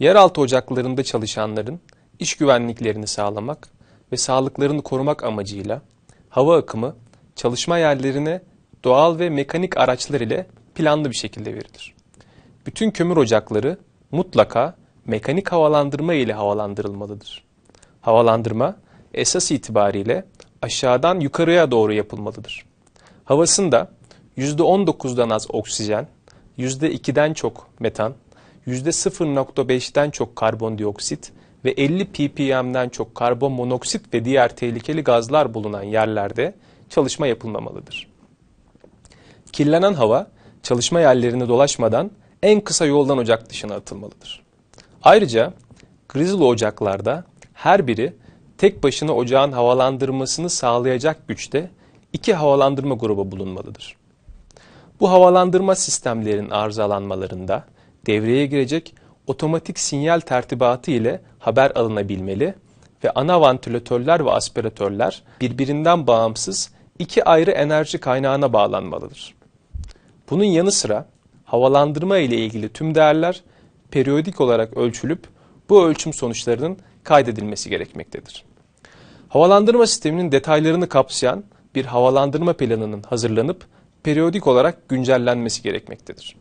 Yeraltı ocaklarında çalışanların iş güvenliklerini sağlamak ve sağlıklarını korumak amacıyla hava akımı çalışma yerlerine doğal ve mekanik araçlar ile planlı bir şekilde verilir. Bütün kömür ocakları mutlaka mekanik havalandırma ile havalandırılmalıdır. Havalandırma esas itibariyle aşağıdan yukarıya doğru yapılmalıdır. Havasında %19'dan az oksijen, %2'den çok metan, %0.5'ten çok karbondioksit ve 50 ppm'den çok karbon monoksit ve diğer tehlikeli gazlar bulunan yerlerde çalışma yapılmamalıdır. Kirlenen hava çalışma yerlerini dolaşmadan en kısa yoldan ocak dışına atılmalıdır. Ayrıca grizzly ocaklarda her biri tek başına ocağın havalandırmasını sağlayacak güçte iki havalandırma grubu bulunmalıdır. Bu havalandırma sistemlerin arızalanmalarında devreye girecek otomatik sinyal tertibatı ile haber alınabilmeli ve ana vantilatörler ve aspiratörler birbirinden bağımsız iki ayrı enerji kaynağına bağlanmalıdır. Bunun yanı sıra havalandırma ile ilgili tüm değerler periyodik olarak ölçülüp bu ölçüm sonuçlarının kaydedilmesi gerekmektedir. Havalandırma sisteminin detaylarını kapsayan bir havalandırma planının hazırlanıp periyodik olarak güncellenmesi gerekmektedir.